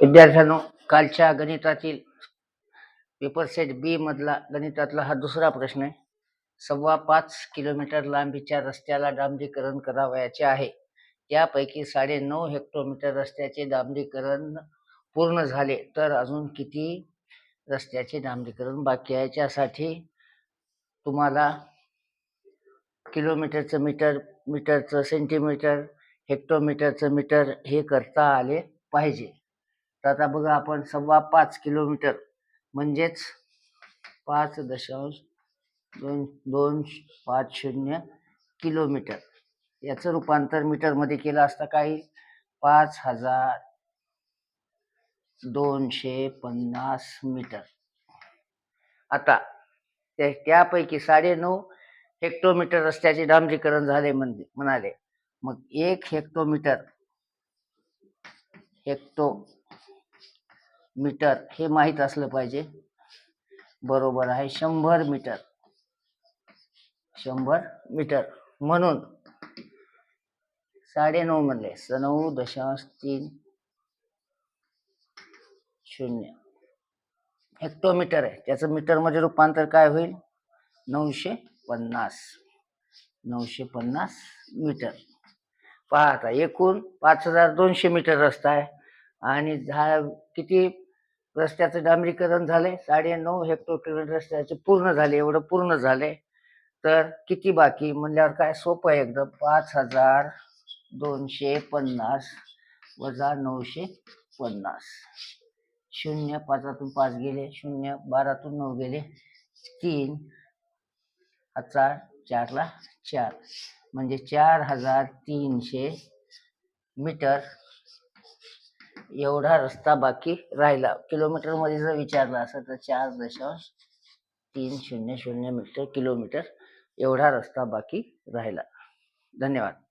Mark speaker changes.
Speaker 1: विद्यार्थ्यांनो कालच्या गणितातील पेपर सेट बी मधला गणितातला हा दुसरा प्रश्न आहे. सव्वा पाच किलोमीटर लांबीच्या रस्त्याला डांबरीकरण करावयाचे आहे. त्यापैकी साडे नऊ हेक्टोमीटर रस्त्याचे डांबरीकरण पूर्ण झाले तर अजून किती रस्त्याचे डांबरीकरण बाकी आहे? याच्यासाठी तुम्हाला किलोमीटरचं मीटर मीटरचं सेंटीमीटर हेक्टोमीटरचं मीटर हे करता आले. पाहिजे. तर आता बघा आपण सव्वा पाच किलोमीटर म्हणजेच पाच दशांश दोन दोन पाच शून्य किलोमीटर. याचं रूपांतर मीटरमध्ये केलं असता काही? पाच हजार दोनशे पन्नास मीटर. आता त्यापैकी साडेनऊ हेक्टोमीटर रस्त्याचे डांबरीकरण झाले म्हणजे म्हणाले. मग एक हेक्टोमीटर हेक्टो मीटर हे माहीत असलं पाहिजे. बरोबर आहे शंभर मीटर. शंभर मीटर. म्हणून साडेनऊ म्हणले स- नऊ दशांश तीन शून्य. हेक्टोमीटर आहे. त्याचं मीटरमध्ये रूपांतर काय होईल? नऊशे पन्नास. नऊशे पन्नास मीटर. पाहता एकूण पाच हजार दोनशे मीटर रस्ता आहे. आणि झा किती रस्त्याचं डांबरीकरण झाले साडे नऊ किलोमीटर रस्त्याचे पूर्ण झाले एवढं पूर्ण झाले तर किती बाकी? म्हणल्यावर काय सोपं आहे एकदम. पाच हजार दोनशे पन्नास वजा नऊशे पन्नास. शून्य पाचातून पाच गेले शून्य बारातून नऊ गेले. तीन हजार चारला चार. म्हणजे चार हजार तीनशे मीटर एवढा रस्ता बाकी राहिला. किलोमीटरमध्ये जर विचारला असं तर चार दशांश तीन शून्य शून्य मीटर किलोमीटर एवढा रस्ता बाकी राहिला. धन्यवाद.